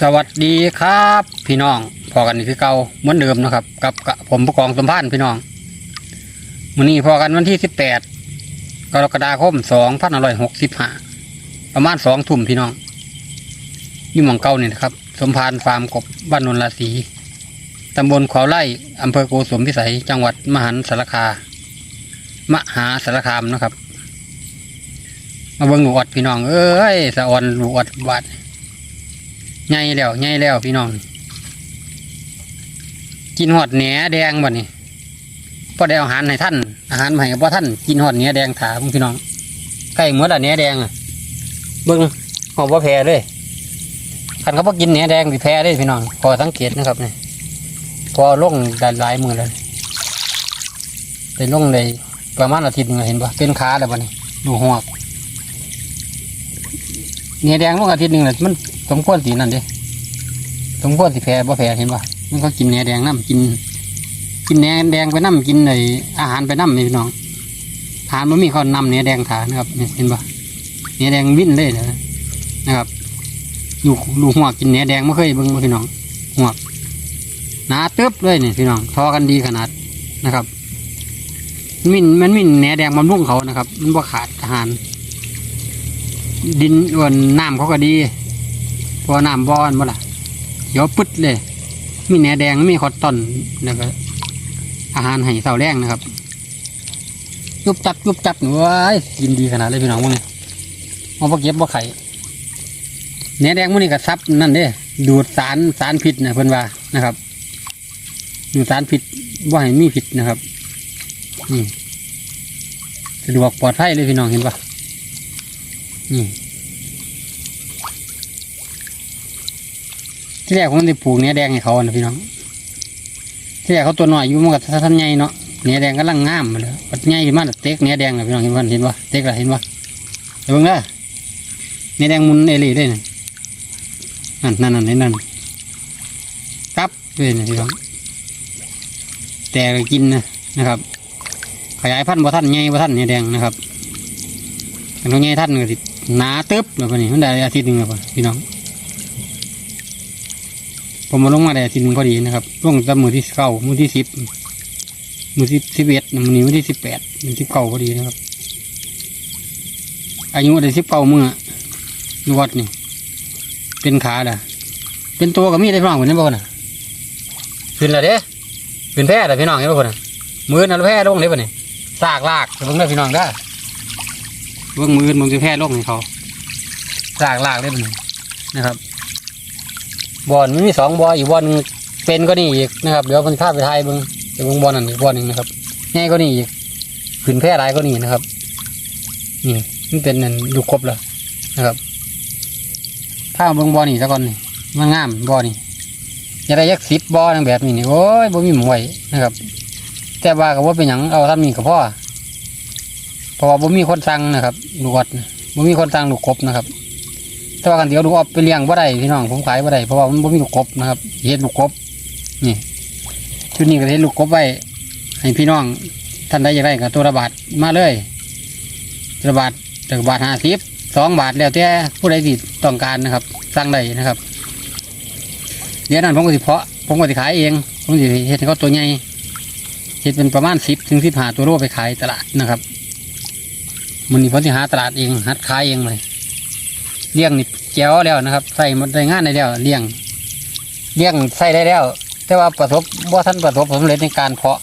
สวัสดีครับ พี่น้องพอกันคือเก่าเหมือนเดิมนะครับ กับกับผมผู้กองสมพันธ์พี่น้องวันนี้พอกันวันที่สิบแปดกรกฎาคมสองพันร้อยหกสิบห้าประมาณสองทุ่มพี่น้องอยู่หมองเก่าเนี่นะครับ สมพานฟาร์มกบบ้านนนราศีตำบลขวาวไร่อำเภอโกสุมพิสัย จังหวัดมหันสารคา มหาสารคามนะครับ มาเบิ่งหนูอดพี่น้อง เอ้ยสะออนหนูอดบาด ใหญ่แล้วใหญ่แล้วพี่น้อง กินหอดแหนแดงบ่นี่พอได้เอาอาหารให้ท่าน อาหารให้พ่ท่านกินหอดแหนแดงถามพี่น้องใกล้หมดละแหนแดงอะเบิ้งหอมว่าแพ้เลยคันเขาพอกินแหนแดงสิแพ้เลยพี่น้องพอสังเกตนะครับเนี่ยพอลงได้หลายมือเลยได้ลงเลยประมาณอาทิตย์หนึงเห็นปะเป็นขาแล้วบ่นี่ดูหัวกแหนแดงลงอาทิตย์หนึ่งเลยมัน สมควรสีนั่นเด้สมควรสีแพ้บ่แพ้เห็นป่ะมันก็กินแหนแดงน้ำกิน กินแหนแดงไปน้ำกินไออาหารไปน้ำนี่พี่น้องอาหารมันมีข้าวนำแหนแดงขานนะครับเห็นป่ะแหนแดงวิ่นเลยนะนะครับลูกลูกหัวกินแหนแดงไม่เคยเบิ่งพี่น้องหัวหนาเติบเลยนี่พี่น้องทอกันดีขนาดนะครับมินมันมินแหนแดงมันรุ่งเขานะครับ มันบ่ขาดอาหาร ดินอ้วนน้ำเขาก็ดี พอน้ำบอนบ่ล่ะเดี๋ยวปึ๊ดเลย มีแหนแดงมีคอตตอนแล้วก็อาหารให้เสาแรงนะครับยุบจับยุบจับหนูว้ายกินดีขนาดเลยพี่น้องพวกนี้เอาบ่เก็บบ่ไข่แหนแดงพวกนี้ก็ซับนั่นเด้ดูดสารสารพิษนะเพิ่อนว่านะครับ ดูดสารพิษบ่าให้มีพิษนะครับนี่สะดวกปลอดภัยเลยพี่น้องเห็นปะนี่ ที่แรกผมจะปลูกเนื้อแดงให้เขานะพี่น้อง ที่แรกเขาตัวหน้อยอยู่มันกับท่านใหญ่เนาะเนื้อแดงก็ลังงามมาเลยปัดใหญ่ขึ้นมาแต่เต็กเนื้อแดงนะพี่น้องเห็นว่าเห็นว่าเต็กละเห็นว่าเดี๋ยวเบิ่งนะเนื้อแดงมุนเอหลีได้นะนั่นนั่นนั่นนั่นครับด้วยนะพี่น้องแต่ก็กินนะนะครับ ขยายพันธุ์บ่ท่านใหญ่บ่ท่านเนื้อแดงนะครับแต่ตัวใหญ่ท่านก็สิหนาเตึ๊บแล้วปะนี่มันได้อาทิตย์หนึ่งแล้วพี่น้อง ผมมาลงมาได้ทีหนึ่งพอดีนะครับลงตั้งมือที่เก้ามือที่สิบมือที่สิบเอ็ดมือนี้มือที่สิบแปดมือที่เก้าพอดีนะครับ อายุได้สิบเก้ามืออยู่วัดนี่ เป็นขาด่ะเป็นตัวกับมีได้พี่น้องคนนี้บ่คนน่ะขึ้นและเด้ขึ้นแพร่แต่พี่น้องเห็นบ่คนน่ะมือนั่นแพร่ลงเลยบ่เนี่ยซากลากเบิ่งได้พี่น้องได้เบิ่งมือมึงจะแพร่ลงให้เขาซากลากเลยบ่เนี่ยนะครับ บอนมันมีสองบออีกบอนึงเป็นก็นี่อีกนะครับเดี๋ยวมันข้าไปไทยบิ้งจะเบิ้งบอลนั่นอีกบอลหนึ่งนะครับง่ายก็นี่อีกขึ้นแพร่ร้ายก็นี่นะครับนี่มันเป็นนั่นดูครบแล้วนะครับถ้าเบิ้งบอลนี่ซะก่อนนี่มันงามบอลนี่จะได้ยักสิบบอลแบบนี้นี่โอ้ยบ่มีหมวยนะครับ แต่ว่าก็ว่าเป็นหยังเอาทำนี่กับพ่อเพราะว่าบ่มีคนสั่งนะครับลูวัดบ่มีคนสั่งลูกกบนะครับ แต่ว่ากันเดี๋ยวดูเอาไปเลี้ยงบ่ได้พี่น้องผมขายบ่ได้เพราะว่ามันบ่มีลูกกบนะครับเฮ็ดลูกกบนี่ชุดนี้ก็เฮ็ดลูกกบไว้ให้พี่น้องท่านใดอยากได้ก็ตัวละบาทมาเลยตัวละบาทตัวละบาทห้าสิบสองบาทแล้วแต่ผู้ใดที่ต้องการนะครับสั่งได้นะครับเดี๋ยวนั้นผมก็สิเพาะผมก็สิขายเองผมสิเฮ็ดให้เขาตัวใหญ่เฮ็ดเป็นประมาณสิบถึงสิบห้าตัวโลไปขายตลาดนะครับมันนี้ผมสิหาตลาดเองหัดขายเองเลย เลี้ยงนี่แจ๋วแล้วนะครับใส่หมันได้งานได้แล้วเลี้ยงเลี้ยงใส่ได้แล้ว แต่ว่าประสบว่าท่านประสบผลสำเร็จในการเพาะ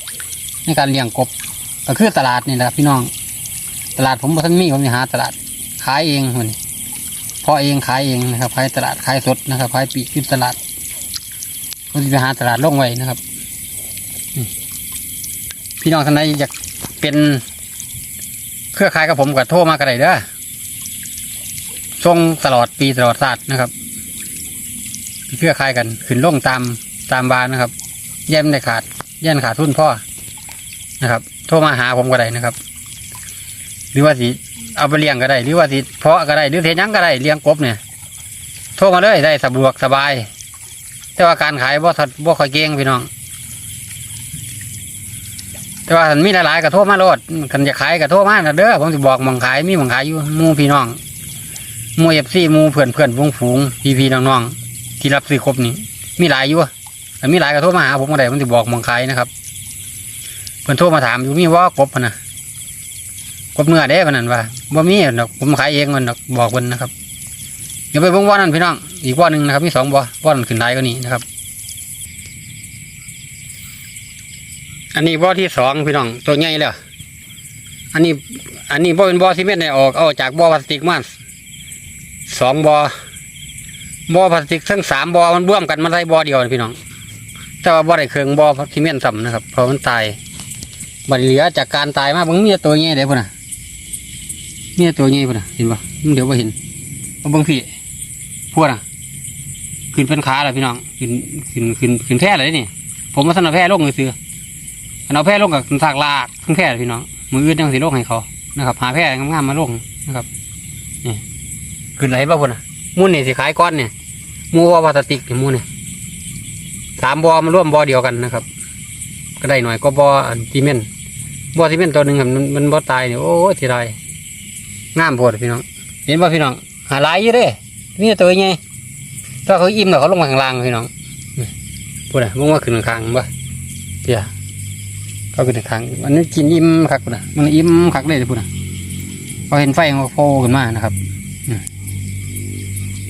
ในการเลี้ยงกบก็คือตลาดนี่แหละพี่น้อง ตลาดผมบ่ท่านมีผมจะหาตลาดขายเองมันเพาะเองขายเองนะครับขายตลาดขายสดนะครับขายปีกขึ้นตลาดผมจะไปหาตลาดล่องไว้นะครับ พี่น้องท่านใดอยากเป็นเครือข่ายกับผมก็โทรมาก็ได้เด้อ ทรงตลอดปีตลอดศาสตร์นะครับเพื่อคลายกันขึ้นล่งตามตามบานนะครับ แย่มได้ขาดแย่นขาดทุนพ่อนะครับ โทรมาหาผมก็ได้นะครับ หรือว่าสิเอาไปเลี้ยงก็ได้ หรือว่าสิเพาะก็ได้หรือเทยังก็ได้เลี้ยงกบเนี่ย โทรมาเลยได้สะดวกสบาย แต่ว่าการขายบ่ทัดบ่ค่อยเก่งพี่น้อง แต่ว่าคันมีหลายๆก็โทรมาโลดคันจะขายก็โทรมาน่ะเด้อผมสิบอกมองขายมีมองขายอยู่มูพี่น้อง หมูเอฟซีมูเพื่อนเพื่อนฝูงฝูงพี่พี่น้องน้องที่รับซื้อครบนี่มีหลายอยู่อะแต่มีหลายก็โทรมาหาผมก็ได้มันจะบอกมองขายนะครับ เพิ่นโทรมาถามอยู่มีว่ากบพะนะกบเนื้อเด้พะนันว่าบ่มีดอกผมขายเองมันดอกบอกเพิ่นนะครับเดี๋ยวไปเบิ่งว่านั่นพี่น้องอีกว่าหนึ่งนะครับมีสองบ่อบ่อนั้นขึ้นหลายก็นี่นะครับ อันนี้บ่อที่สองพี่น้องตัวใหญ่แล้วอันนี้ อันนี้บ่เป็นบ่อซีเมนต์ได้ออกเอาจากบ่อพลาสติกมา สองบ่อบ่อพลาสติกทั้งสามบ่อมันร่วมกันมาได้บ่อเดียวพี่น้อง แต่ว่าบ่ได้เครื่องบ่อซีเมนต์ซ้ำนะครับเพราะมันตายบัดเหลือจากการตายมาเบางมีแต่ตัวใหญ่เด้พุ่นน่ะมีแต่ตัวใหญ่พุ่นนะเห็นปะมึงเดี๋ยวบ่เห็นเอาบิ่งพี่พวกนะขึ้นเป็นขาแล้วพี่น้องขึ้นขึ้นขึ้นขึ้นแพร่เลยนี่ ผมมาสนับแพร่ลงเลยซื้ออันเอาแพร่ลงกับสากลากขึ้นแพร่เลยพี่น้องมืออื่นยังสิลงให้เขานะครับหาแพร่งามๆมาลงนะครับนี่ ขึ้นไหลบ้าพุ่นน่ะมุ่นนี่สิขายก้อนเนี่ยมูว่าพลาสติกนี่มูนี่สามบอมาร่วมบอเดียวกันนะครับ ก็ได้หน่อยก็บอซีเมนต์บอซีเมนต์ตัวหนึ่งครับมันมันบอตายเนี่ยโอ้ทีไรงามโพดพี่น้อง เห็นป่ะพี่น้อง หาลายอยู่เด้มีแต่ตัวใหญ่ถ้าเขาอิ่มแล้วเขาลงมาข้างล่างพี่น้องพูดอะมึงว่าขึ้นข้างๆบ่เดี๋ยวเขาขึ้นข้างอันนี้กินอิ่มคักพูดอะมันอิ่มคักเลยพูดอะพอเห็นไฟมันโผล่ขึ้นมานะครับอืม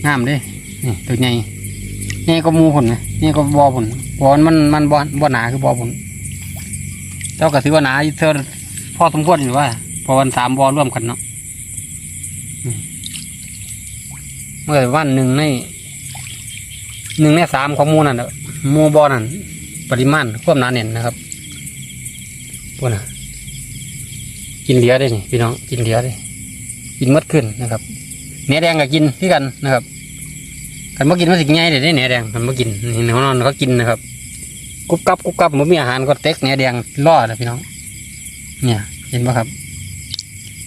งามเด้นี่ตัวใหญ่นี่ก็มูผลนะนี่ก็บอผลบอมันมันบอบ่หนาคือบอผลเจ้าก็ถือว่าหนาอยู่เท่อสมควรอยู่ว่า พอวันสามบอร่วมกันเนาะเมื่อวันหนึ่งในหนึ่งในสามของมูนั่นน่ะมูบอนั่นปริมาณควบหนาเน่นนะครับพวกน่ะกินเหลือได้นี่พี่น้องกินเหลือได้กินหมดขึ้นนะครับ เนื้อแดงก็กินที่กันนะครับกันมากินมันสิง่ายเลยได้เนื้อแดงกันมากินนี่เขานอนเขากินนะครับกุบกับกุบกับมันมีอาหารก็เต็กเนื้อแดงล่อนะพี่น้อง เนี่ยเห็นปะครับ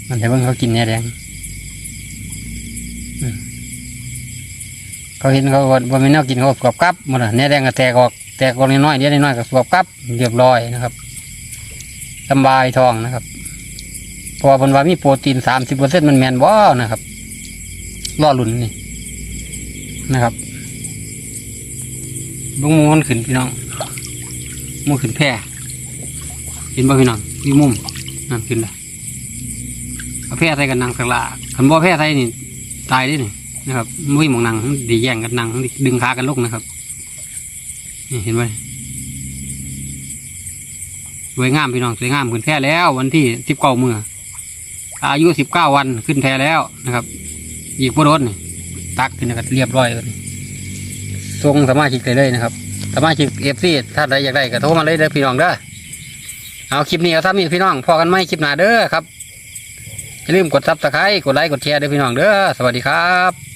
มันเห็นว่าเขากินเนื้อแดงเขาเห็นเขาว่าบ่มีแนวกินเขาก็สวบกับหมดอะเนี่ยแดงก็แตกออกแตกออกน้อยๆเดี๋ยวน้อยๆก็สวบกับเรียบร้อยนะครับสำบายทองนะครับพราะว่าบนว่ามีโปรตีนสามสิบเปอร์เซ็นต์มันแมนบ่นะครับ ล่อหลุนนี่นะครับบงมูมันขึ้นพี่น้องหมูขึ้นแพร่เห็นบ่พี่น้องมีมุมนั่นขึ้นละเอาแพร่ใส่กันนางสักละขันบ่แพร่ใส่นี่ตายเดินี่นะครับมุ้ยมองนังดีแย่งกันนังดึงขากันลุกนะครับนี่เห็นไหมสวยงามพี่น้องสวยงามขึ้นแท้แล้ว วันที่สิบเก้าเมืออายุสิบเก้าวันขึ้นแท้แล้วนะครับ อีกพวโดนนี่ตักขึ้นนะครับเรียบร้อยเลยทรงสามารถชิกได้เลยนะครับสามารถชิกเอฟซีถ้าใดอยากได้ก็โทรมาเลยเด้อพี่น้องเด้อเอาคลิปนี้เอาถ้ามีพี่น้องพอกันไหมคลิปหน้าเด้อครับอย่าลืมกดซับสไครต์กดไลค์กดแชร์เด้อพี่น้องเด้อสวัสดีครับ